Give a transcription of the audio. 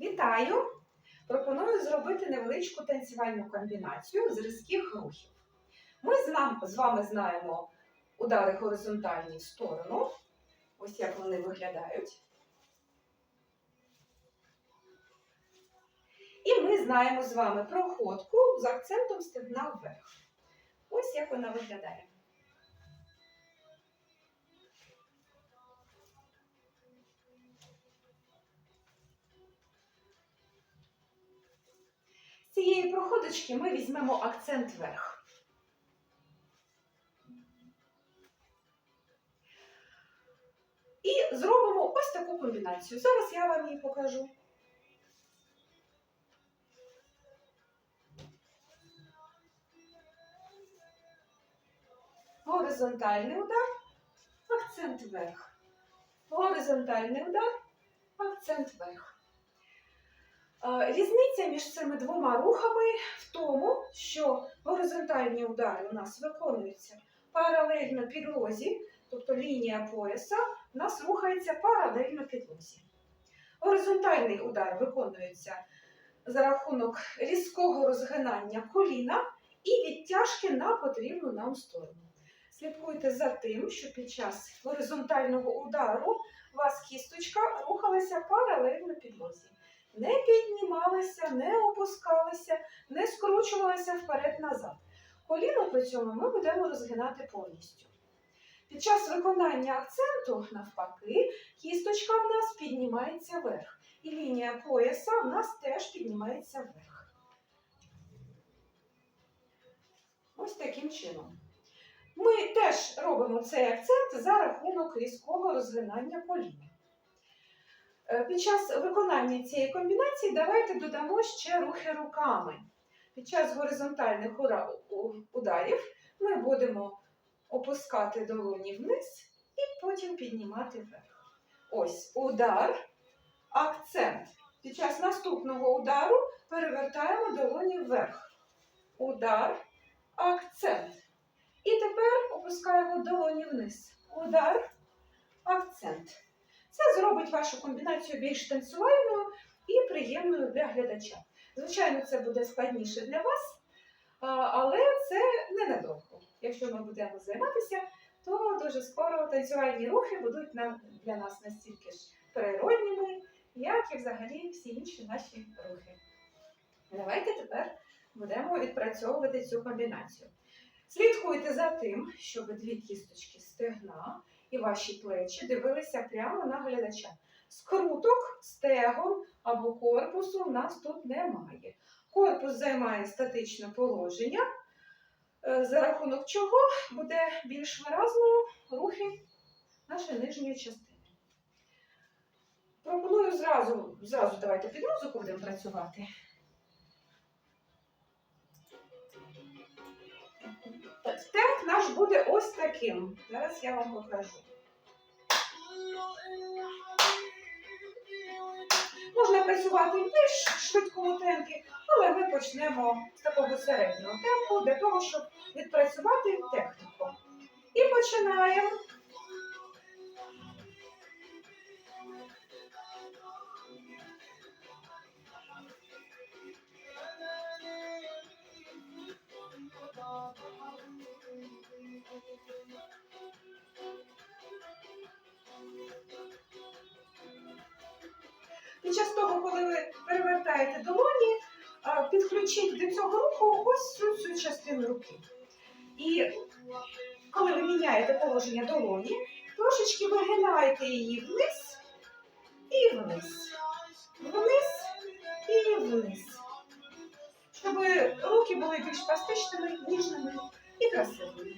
Вітаю! Пропоную зробити невеличку танцювальну комбінацію з різких рухів. Ми з, вами знаємо удари горизонтальні в сторону. Ось як вони виглядають. І ми знаємо з вами проходку з акцентом стегна вверх. Ось як вона виглядає. Цієї проходочки ми візьмемо акцент вверх. І зробимо ось таку комбінацію. Зараз я вам її покажу. Горизонтальний удар, акцент вверх. Горизонтальний удар, акцент вверх. Е, Різниця між цими двома рухами в тому, що горизонтальні удари у нас виконуються паралельно підлозі, тобто лінія пояса у нас рухається паралельно підлозі. Горизонтальний удар виконується за рахунок різкого розгинання коліна і відтяжки на потрібну нам сторону. Слідкуйте за тим, що під час горизонтального удару у вас кісточка рухалася паралельно підлозі не піднімалися, не опускалися, не скручувалися вперед-назад. Коліно при цьому ми будемо розгинати повністю. Під час виконання акценту, навпаки, кісточка в нас піднімається вверх. І лінія пояса в нас теж піднімається вверх. Ось таким чином. Ми теж робимо цей акцент за рахунок різкого розгинання коліна. Е, Під час виконання цієї комбінації давайте додамо ще рухи руками. Під час горизонтальних ударів ми будемо опускати долоні вниз і потім піднімати вверх. Ось удар, акцент. Під час наступного удару перевертаємо долоні вверх. Удар, акцент. І тепер опускаємо долоні вниз. Удар, акцент. Це зробить вашу комбінацію більш танцювальною і приємною для глядача. Звичайно, це буде складніше для вас, але це ненадовго. Якщо ми будемо займатися, то дуже скоро танцювальні рухи будуть для нас настільки ж природніми, як і взагалі всі інші наші рухи. Давайте тепер будемо відпрацьовувати цю комбінацію. Слідкуйте за тим, щоб дві кісточки стегна і ваші плечі дивилися прямо на глядача. Скруток, стегон або корпусу в нас тут немає. Корпус займає статичне положення, е, за рахунок чого буде більш виразною рухи нашої нижньої частини. Пропоную зразу, зразу давайте під музику будемо працювати. Наш буде ось таким. Зараз я вам покажу. Можна працювати більш швидкому темпі, але ми почнемо з такого середнього темпу для того, щоб відпрацювати техніку. І починаємо. Під час того, коли ви перевертаєте долоні, підключіть до цього руху ось цю, цю частину руки. І коли ви міняєте положення долоні, трошечки вигинаєте її вниз і вниз. Вниз і вниз. Щоб руки були більш пластичними, ніжними і красивими.